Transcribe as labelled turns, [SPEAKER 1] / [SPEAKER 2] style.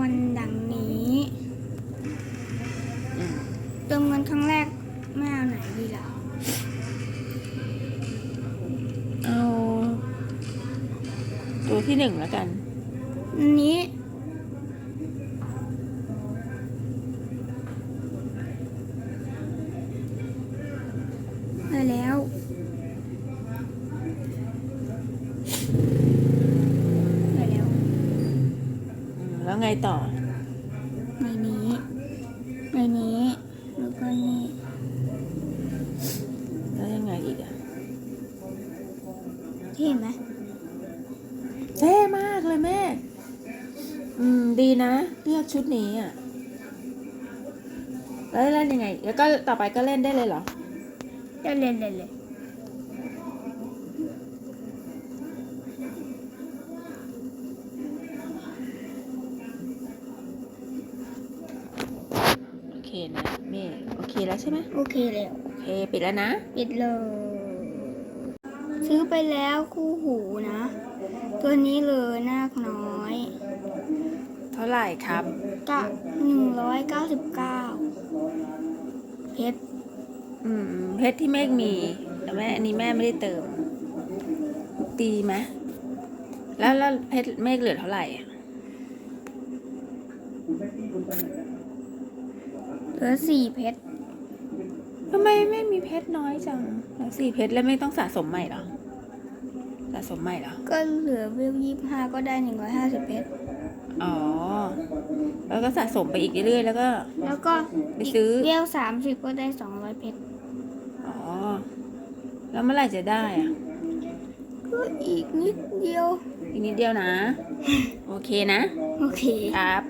[SPEAKER 1] วัลดังนี้
[SPEAKER 2] อืม
[SPEAKER 1] เติมเงินครั้งแรกไม่เอาไหนดีล่ะ
[SPEAKER 2] เอาตัวที่หนึ่งแล้วกัน
[SPEAKER 1] อันนี้ ได้แล้ว ได้แล้ว
[SPEAKER 2] อืมแล้ว ไงต่อ
[SPEAKER 1] ในนี้ ในนี้ แล้วก็นี่
[SPEAKER 2] แล้วยังไงอีกอะ
[SPEAKER 1] ที่เห็นไหม
[SPEAKER 2] เท่มากเลยแม่ อืม ดีนะเลือกชุดนี้อะ แล้วเล่นยังไง แล้วก็ต่อไปก็เล่นได้เลยเหรอ
[SPEAKER 1] ได้เล่นเลยเลย
[SPEAKER 2] เคนะแม่โอเคแล้วใช่ไหม
[SPEAKER 1] โอเคแล้ว
[SPEAKER 2] โอเคปิดแล้วนะ
[SPEAKER 1] ปิดเลย ซื้อไปแล้วคู่หูนะ ตัวนี้เลยนาคน้อย
[SPEAKER 2] เท่าไหร่ครับ
[SPEAKER 1] กะหนึ่งร้อยเก้าสิบเก้าเพชร
[SPEAKER 2] อืมเพชรที่เมฆมี แต่แม่อันนี้แม่ไม่ได้เติม ตีไหมแล้วแล้วเพชรเมฆเหลือเท่าไหร่อะ
[SPEAKER 1] เหลือสี่เพชร
[SPEAKER 2] ทำไมไม่มีเพชรน้อยจังแล้วสี่เพชรแล้วไม่ต้องสะสมใหม่เหรอ สะสมใหม่เหรอ
[SPEAKER 1] ก็เหลือเวลยี่ห้าก็ได้หนึ่งร้อยห้าสิบเพชร
[SPEAKER 2] อ๋อ แล้วก็สะสมไปอีกเรื่อยๆแล้วก็
[SPEAKER 1] แล้วก็
[SPEAKER 2] ไปซื้อ
[SPEAKER 1] เวลสามสิบก็ได้สองร้อยเพชร
[SPEAKER 2] อ๋อ แล้วเมื่อไหร่จะได้อะ
[SPEAKER 1] ก็อีกนิดเดียว
[SPEAKER 2] อีกนิดเดียวนะ โอเคนะ
[SPEAKER 1] โอเค
[SPEAKER 2] ครับ